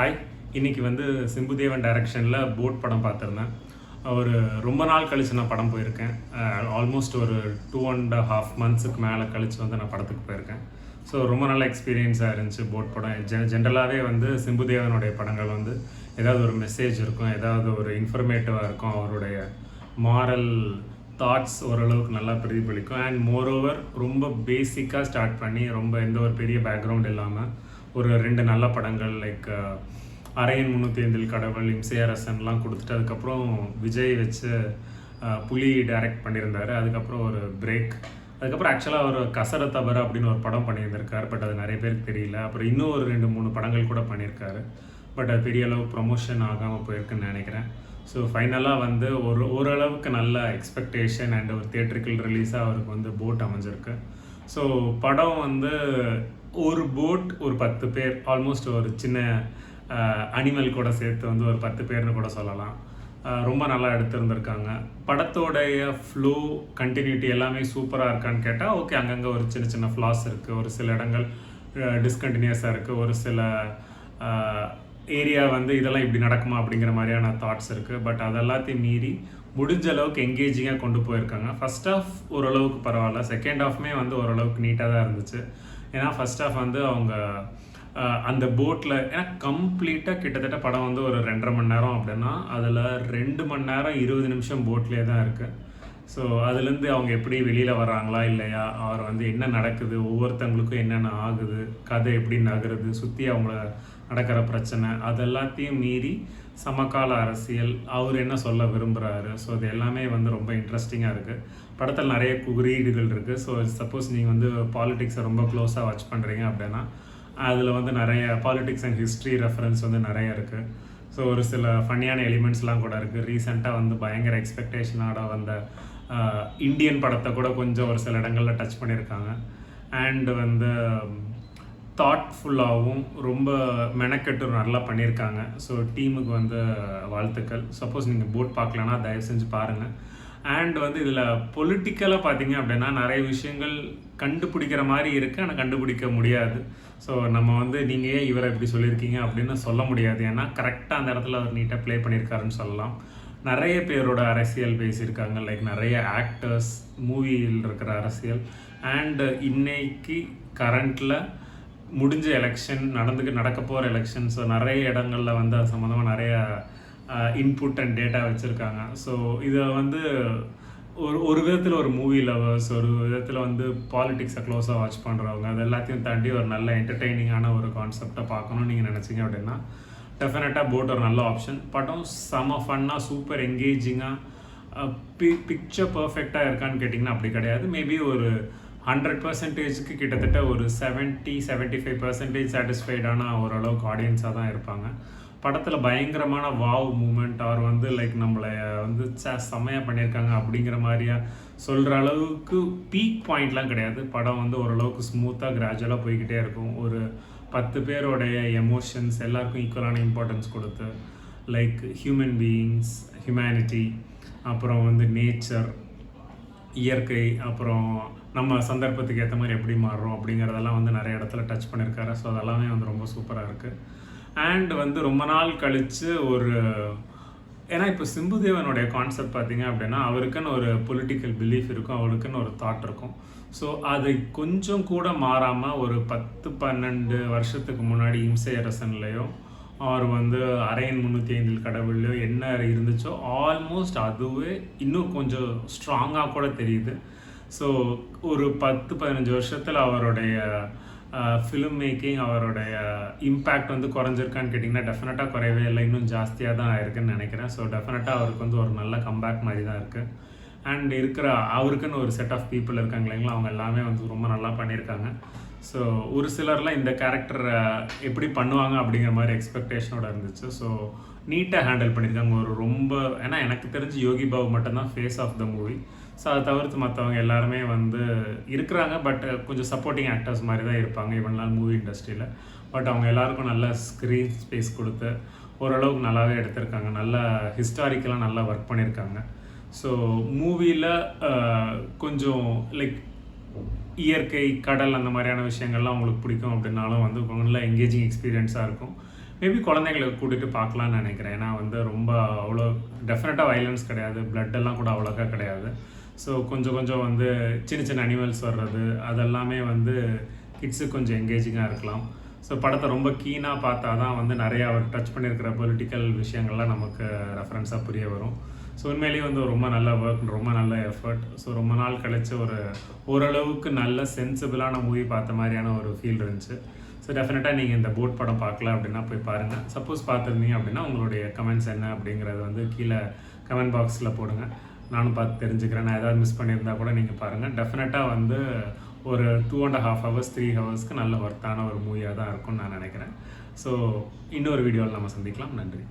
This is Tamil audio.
ஹாய் இன்னைக்கு வந்து சிம்புதேவன் டைரக்ஷனில் போட் படம் பார்த்துருந்தேன். ஒரு ரொம்ப நாள் கழித்து நான் படம் போயிருக்கேன். ஆல்மோஸ்ட் ஒரு டூ அண்ட் ஹாஃப் மந்த்ஸுக்கு மேலே கழித்து வந்து நான் படத்துக்கு போயிருக்கேன். ஸோ ரொம்ப நல்ல எக்ஸ்பீரியன்ஸாக இருந்துச்சு போட் படம். ஜெ ஜென்ரலாகவே வந்து சிம்புதேவனுடைய படங்கள் வந்து ஏதாவது ஒரு மெசேஜ் இருக்கும் ஏதாவது ஒரு இன்ஃபர்மேட்டிவாக இருக்கும். அவருடைய மாரல் தாட்ஸ் ஓரளவுக்கு நல்லா பிரதிபலிக்கும். அண்ட் மோரோவர் ரொம்ப பேசிக்காக ஸ்டார்ட் பண்ணி ரொம்ப எந்த ஒரு பெரிய பேக்ரவுண்ட் இல்லாமல் ஒரு ரெண்டு நல்ல படங்கள் லைக் அரையன் முந்நூற்றி ஐந்தில் கடவுள் இம்சையரசன்லாம் கொடுத்துட்டு அதுக்கப்புறம் விஜய் வச்சு புலி டைரக்ட் பண்ணியிருந்தாரு. அதுக்கப்புறம் ஒரு பிரேக் அதுக்கப்புறம் ஆக்சுவலாக ஒரு கசர தவறு அப்படின்னு ஒரு படம் பண்ணியிருந்திருக்காரு பட் அது நிறைய பேருக்கு தெரியல. அப்புறம் இன்னும் ஒரு ரெண்டு மூணு படங்கள் கூட பண்ணியிருக்காரு. பட் அது பெரிய அளவு ப்ரொமோஷன் ஆகாமல் போயிருக்குன்னு நினைக்கிறேன். ஸோ ஃபைனலாக வந்து ஒரு ஓரளவுக்கு நல்ல எக்ஸ்பெக்டேஷன் அண்ட் ஒரு தியேட்ரிக்கல் ரிலீஸாக அவருக்கு வந்து போட் அமைஞ்சிருக்கு. ஸோ படம் வந்து ஒரு போட் ஒரு பத்து பேர் ஆல்மோஸ்ட் ஒரு சின்ன அனிமல் கூட சேர்த்து வந்து ஒரு பத்து பேர்னு கூட சொல்லலாம். ரொம்ப நல்லா எடுத்திருந்திருக்காங்க. படத்தோடைய ஃப்ளோ கண்டினியூட்டி எல்லாமே சூப்பராக இருக்கான்னு கேட்டால் ஓகே அங்கங்கே ஒரு சின்ன சின்ன ஃப்ளாஸ் இருக்குது ஒரு சில இடங்கள் டிஸ்கண்டினியூஸாக இருக்குது ஒரு சில ஏரியா வந்து இதெல்லாம் இப்படி நடக்குமா அப்படிங்கிற மாதிரியான தாட்ஸ் இருக்குது பட் அதெல்லாத்தையும் மீறி முடிஞ்ச அளவுக்கு எங்கேஜிங்காக கொண்டு போயிருக்காங்க. ஃபஸ்ட் ஆஃப் ஓரளவுக்கு பரவாயில்ல. செகண்ட் ஆஃப்மே வந்து ஓரளவுக்கு நீட்டாக தான் இருந்துச்சு. ஏன்னா ஃபஸ்ட் ஆஃப் வந்து அவங்க அந்த போட்டில் ஏன்னா கம்ப்ளீட்டாக கிட்டத்தட்ட படம் வந்து ஒரு ரெண்டரை மணி நேரம் அப்படின்னா அதில் ரெண்டு மணி நேரம் இருபது நிமிஷம் போட்லேயே தான் இருக்குது ஸோ அதுலேருந்து அவங்க எப்படி வெளியில் வர்றாங்களா இல்லையா? அவர் வந்து என்ன நடக்குது? ஒவ்வொருத்தவங்களுக்கும் என்னென்ன ஆகுது? கதை எப்படி நகருது? சுற்றி அவங்கள நடக்கிற பிரச்சனை அது எல்லாத்தையும் மீறி சமகால அரசியல் அவர் என்ன சொல்ல விரும்புகிறாரு ஸோ இது எல்லாமே வந்து ரொம்ப இன்ட்ரெஸ்டிங்காக இருக்குது படத்தில் நிறைய குறியீடுகள் இருக்குது ஸோ சப்போஸ் நீங்கள் வந்து பாலிடிக்ஸை ரொம்ப க்ளோஸாக வாட்ச் பண்ணுறீங்க அப்படின்னா அதில் வந்து நிறைய பாலிடிக்ஸ் அண்ட் ஹிஸ்ட்ரி ரெஃபரன்ஸ் வந்து நிறைய இருக்குது ஸோ ஒரு சில ஃபன்னியான எலிமெண்ட்ஸ்லாம் கூட இருக்குது ரீசெண்டாக வந்து பயங்கர எக்ஸ்பெக்டேஷனோட வந்த இந்தியன் படத்தை கூட கொஞ்சம் ஒரு சில இடங்களில் டச் பண்ணியிருக்காங்க. அண்ட் வந்து தாட்ஃபுல்லாகவும் ரொம்ப மெனக்கெட்டு நல்லா பண்ணியிருக்காங்க. ஸோ டீமுக்கு வந்து வாழ்த்துக்கள். சப்போஸ் நீங்கள் போட் பார்க்கலன்னா தயவு செஞ்சு பாருங்கள் அண்ட் வந்து இதில் பொலிட்டிக்கலாக பார்த்தீங்க அப்படின்னா நிறைய விஷயங்கள் கண்டுபிடிக்கிற மாதிரி இருக்குது ஆனால் கண்டுபிடிக்க முடியாது. ஸோ நம்ம வந்து நீங்கள் ஏன் இவரை இப்படி சொல்லியிருக்கீங்க? அப்படின்னு சொல்ல முடியாது. ஏன்னா கரெக்டாக அந்த இடத்துல அவர் நீட்டாக ப்ளே பண்ணியிருக்காருன்னு சொல்லலாம். நிறைய பேரோட அரசியல் பேசியிருக்காங்க. லைக் நிறைய ஆக்டர்ஸ் மூவியில் இருக்கிற அரசியல். அண்டு இன்னைக்கு கரண்ட்டில் முடிஞ்ச எலெக்ஷன் நடந்துக்கு நடக்க போகிற எலெக்ஷன்ஸ் நிறைய இடங்களில் வந்து அது சம்மந்தமாக நிறைய இன்புட் அண்ட் டேட்டா வச்சுருக்காங்க. ஸோ இதை வந்து ஒரு ஒரு விதத்தில் ஒரு மூவி லவர்ஸ் ஒரு விதத்தில் வந்து பாலிடிக்ஸை க்ளோஸாக வாட்ச் பண்ணுறவங்க அது எல்லாத்தையும் தாண்டி ஒரு நல்ல என்டர்டெய்னிங்கான ஒரு கான்செப்டை பார்க்கணும்னு நீங்கள் நினச்சிங்க அப்படின்னா டெஃபினட்டாக போட் ஒரு நல்ல ஆப்ஷன் படம் செம ஃபன்னாக சூப்பர் என்கேஜிங்காக பி பிக்சர் பர்ஃபெக்டாக இருக்கான்னு கேட்டிங்கன்னா அப்படி கிடையாது. மேபி ஒரு ஹண்ட்ரட் பர்சன்டேஜுக்கு கிட்டத்தட்ட ஒரு செவன்ட்டி செவன்ட்டி ஃபைவ் பர்சன்டேஜ் சாட்டிஸ்ஃபைடான ஓரளவுக்கு ஆடியன்ஸாக தான் இருப்பாங்க. படத்தில் பயங்கரமான வாவ் மூமெண்ட் அவர் வந்து லைக் நம்மளை வந்து ச செம்மையாக பண்ணியிருக்காங்க அப்படிங்கிற மாதிரியா சொல்கிற அளவுக்கு பீக் பாயிண்ட்லாம் கிடையாது. படம் வந்து ஓரளவுக்கு ஸ்மூத்தாக கிராஜுவலாக போய்கிட்டே இருக்கும். ஒரு பத்து பேரோடைய எமோஷன்ஸ் எல்லாருக்கும் ஈக்குவலான இம்பார்ட்டன்ஸ் கொடுத்து லைக் ஹியூமன் பீயிங்ஸ் ஹியூமனிட்டி அப்புறம் வந்து நேச்சர் இயற்கை அப்புறம் நம்ம சந்தர்ப்பத்துக்கு ஏற்ற மாதிரி எப்படி மாறுறோம் அப்படிங்கிறதெல்லாம் வந்து நிறைய இடத்துல டச் பண்ணியிருக்காரு ஸோ அதெல்லாமே வந்து ரொம்ப சூப்பராக இருக்குது அண்ட் வந்து ரொம்ப நாள் கழித்து ஒரு ஏன்னா இப்போ சிம்புதேவனுடைய கான்செப்ட் பார்த்தீங்க அப்படின்னா அவருக்குன்னு ஒரு பொலிட்டிக்கல் பிலீஃப் இருக்கும் அவருக்குன்னு ஒரு தாட் இருக்கும். ஸோ அது கொஞ்சம் கூட மாறாமல் ஒரு பத்து பன்னெண்டு வருஷத்துக்கு முன்னாடி இம்சை அரசன்லையோ அவர் வந்து அரையன் முந்நூற்றி ஐந்தில் கடவுள்லையோ என்ன இருந்துச்சோ ஆல்மோஸ்ட் அதுவே இன்னும் கொஞ்சம் ஸ்ட்ராங்காக கூட தெரியுது. ஸோ ஒரு பத்து பதினஞ்சு வருஷத்தில் அவருடைய ஃபிலிம் மேக்கிங் அவருடைய இம்பேக்ட் வந்து குறைஞ்சிருக்கான்னு கேட்டிங்கன்னா டெஃபினட்டாக குறையவே இல்லை. இன்னும் ஜாஸ்தியாக தான் ஆயிருக்குன்னு நினைக்கிறேன். ஸோ டெஃபினட்டாக அவருக்கு வந்து ஒரு நல்ல கம்பேக் மாதிரி தான் இருக்குது அண்ட் இருக்கிற அவருக்குன்னு ஒரு செட் ஆஃப் பீப்புள் இருக்காங்க இல்லைங்களா? அவங்க எல்லாமே வந்து ரொம்ப நல்லா பண்ணியிருக்காங்க. ஸோ ஒரு சிலர்லாம் இந்த கேரக்டர் எப்படி பண்ணுவாங்க அப்படிங்கிற மாதிரி எக்ஸ்பெக்டேஷனோட இருந்துச்சு. ஸோ நீட்டாக ஹேண்டில் பண்ணியிருக்காங்க. ஒரு ரொம்ப ஏன்னா எனக்கு தெரிஞ்சு யோகி பாபு மட்டும்தான் face of the movie so அதை தவிர்த்து மற்றவங்க எல்லாருமே வந்து இருக்கிறாங்க பட் கொஞ்சம் சப்போர்ட்டிங் ஆக்டர்ஸ் மாதிரி தான் இருப்பாங்க இவனால மூவி இண்டஸ்ட்ரியில் பட் அவங்க எல்லாருக்கும் நல்ல ஸ்க்ரீன் ஸ்பேஸ் கொடுத்து ஓரளவுக்கு நல்லாவே எடுத்திருக்காங்க. நல்ல ஹிஸ்டாரிக்கலாக நல்லா ஒர்க் பண்ணியிருக்காங்க. ஸோ மூவியில் கொஞ்சம் லைக் இயற்கை கடல் அந்த மாதிரியான விஷயங்கள்லாம் உங்களுக்கு பிடிக்கும் அப்படின்னாலும் வந்து நல்ல எங்கேஜிங் எக்ஸ்பீரியன்ஸாக இருக்கும். மேபி குழந்தைங்களை கூட்டிகிட்டு பார்க்கலான்னு நினைக்கிறேன். ஏன்னா வந்து ரொம்ப அவ்வளோ டெஃபினட்டாக வைலன்ஸ் கிடையாது. Blood எல்லாம் கூட அவ்வளோக்கா கிடையாது. ஸோ கொஞ்சம் கொஞ்சம் வந்து சின்ன சின்ன அனிமல்ஸ் வர்றது அதெல்லாமே வந்து கிட்ஸுக்கு கொஞ்சம் எங்கேஜிங்காக இருக்கலாம். ஸோ படத்தை ரொம்ப கீனாக பார்த்தா தான் வந்து நிறையா அவர் டச் பண்ணியிருக்கிற பொலிட்டிக்கல் விஷயங்கள்லாம் நமக்கு ரெஃபரன்ஸாக புரிய வரும். ஸோ உண்மையிலேயே வந்து ரொம்ப நல்ல ஒர்க் ரொம்ப நல்ல எஃபர்ட் ஸோ ரொம்ப நாள் கழிச்ச ஒரு ஓரளவுக்கு நல்ல சென்சிபிளான மூவி பார்த்த மாதிரியான ஒரு ஃபீல் இருந்துச்சு. ஸோ டெஃபினட்டாக நீங்கள் இந்த போட் படம் பார்க்கல அப்படின்னா போய் பாருங்கள் சப்போஸ் பார்த்துருந்தீங்க அப்படின்னா உங்களுடைய கமெண்ட்ஸ் என்ன அப்படிங்கிறது வந்து கீழே கமெண்ட் பாக்ஸில் போடுங்க. நானும் பார்த்து தெரிஞ்சுக்கிறேன். நான் ஏதாவது மிஸ் பண்ணியிருந்தா கூட நீங்கள் பாருங்கள் டெஃபினட்டாக வந்து ஒரு two and half hours three ஹவர்ஸ்க்கு நல்ல ஒர்த்தான ஒரு மூவியாக தான் இருக்கும்னு நான் நினைக்கிறேன். ஸோ இன்னொரு வீடியோவில் நம்ம சந்திக்கலாம். நன்றி.